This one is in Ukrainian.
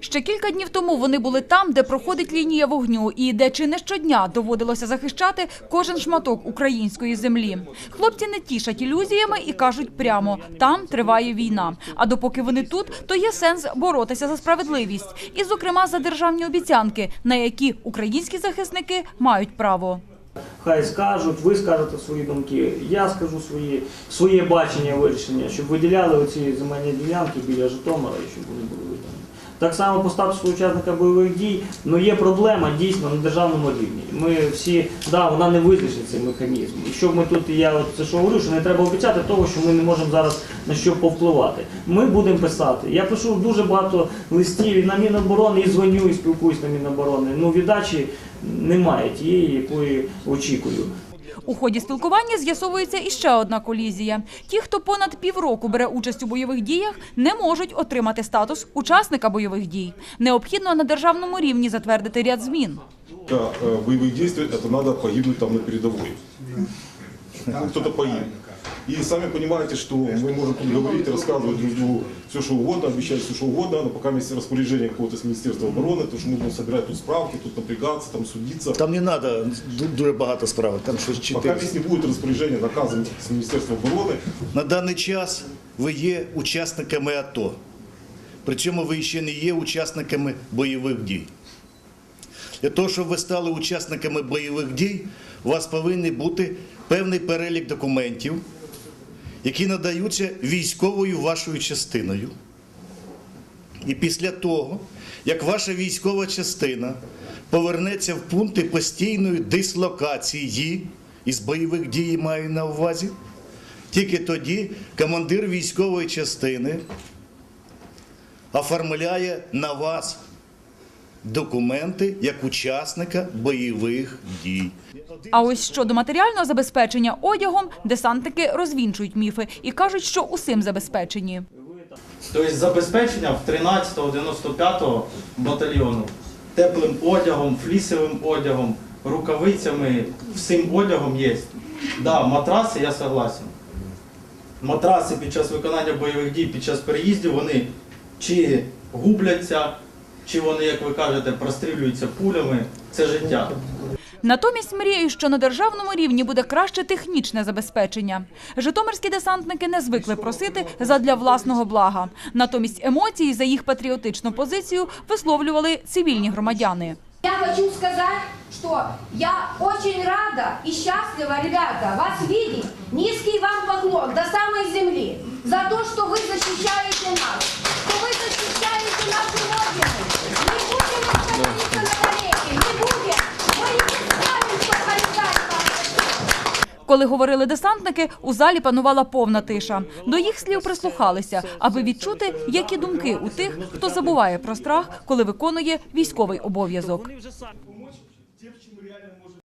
Ще кілька днів тому вони були там, де проходить лінія вогню, і де чи не щодня доводилося захищати кожен шматок української землі. Хлопці не тішать ілюзіями і кажуть прямо: там триває війна. А допоки вони тут, то є сенс боротися за справедливість, і, зокрема, за державні обіцянки, на які українські захисники мають право. Хай скажуть, ви скажете свої думки, я скажу свої, своє бачення вирішення, щоб виділяли оці земельні ділянки біля Житомира і щоб вони були видані. Так само по статусу учасника бойових дій, ну є проблема дійсно на державному рівні. Ми всі, да, вона не визначить цей механізм. І щоб ми тут, я от це що говорю, що не треба обіцяти того, що ми не можемо зараз на що повпливати. Ми будемо писати. Я пишу дуже багато листів і на Міноборони, і дзвоню, і спілкуюсь на Міноборони. Ну, віддачі немає тієї, якої очікую. У ході спілкування з'ясовується іще одна колізія. Ті, хто понад півроку бере участь у бойових діях, не можуть отримати статус учасника бойових дій. Необхідно на державному рівні затвердити ряд змін. Для э, боевых действий это надо погибнуть там на передовой. Ну, Кто-то погиб. И сами понимаете, что мы можем тут говорить, рассказывать друг другу все, что угодно, обещать все, что угодно, но пока есть распоряжение какого-то с Министерства обороны, то, что мы будем собирать тут справки, тут напрягаться, там судиться. Там не треба ду- дуже багато справ, там щось Пока чотири. здесь не будет распоряжения, наказом с Министерства обороны, На даний час ви є учасниками АТО. Причому ви ще не є учасниками бойових дій. Для того, щоб ви стали учасниками бойових дій, у вас повинен бути певний перелік документів, які надаються військовою вашою частиною. І після того, як ваша військова частина повернеться в пункти постійної дислокації із бойових дій маю на увазі, тільки тоді командир військової частини оформляє на вас документи як учасника бойових дій. А ось щодо матеріального забезпечення одягом, десантники розвінчують міфи і кажуть, що усім забезпечені. Тобто забезпечення в 13-го, 95-го батальйону теплим одягом, флісовим одягом, рукавицями, всім одягом є. Да, матраси, я согласен. Матраси під час виконання бойових дій, під час переїздів, вони чи губляться, чи вони, як ви кажете, прострілюються пулями. Це життя. Натомість мріють, що на державному рівні буде краще технічне забезпечення. Житомирські десантники не звикли просити задля власного блага. Натомість емоції за їх патріотичну позицію висловлювали цивільні громадяни. Я хочу сказать, что я очень рада и счастлива, ребята, вас видеть. Низкий вам поклон до самой земли за то, что вы защищаете Коли говорили десантники, у залі панувала повна тиша. До їх слів прислухалися, аби відчути, які думки у тих, хто забуває про страх, коли виконує військовий обов'язок.